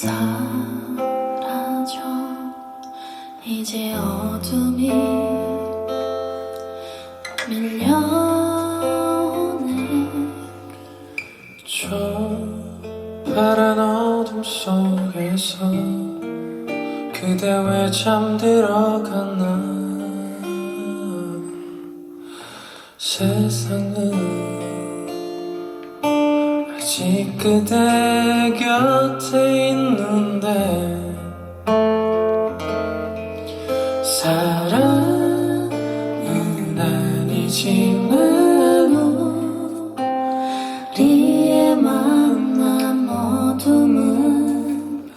사라져. 이제 어둠이 밀려오네. 저 파란 어둠 속에서 그대 왜 잠들어 갔나? 세상은 아직 그대 곁에 있는데 사랑은 아니지만 우리의 만남 어둠은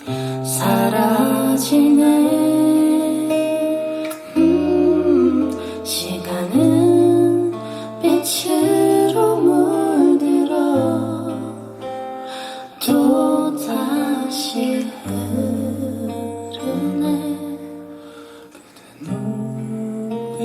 사라지네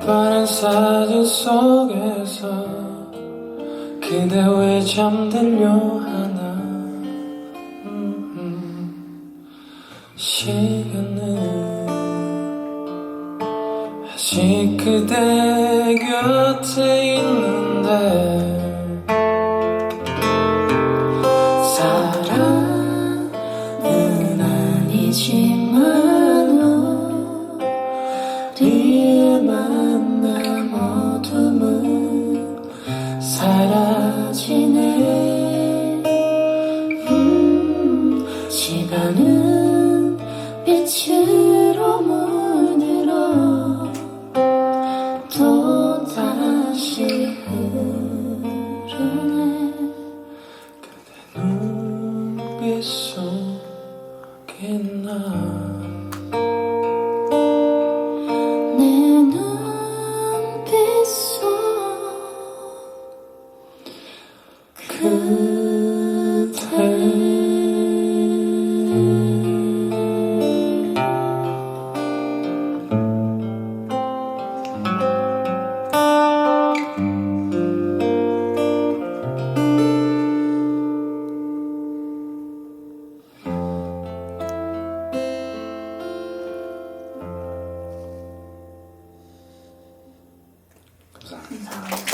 빛바랜 사진 속에서 그대 왜 잠들려 하나? 음, 시간은 아직 그대 곁에 있는데 사랑은 아니지 시 嗯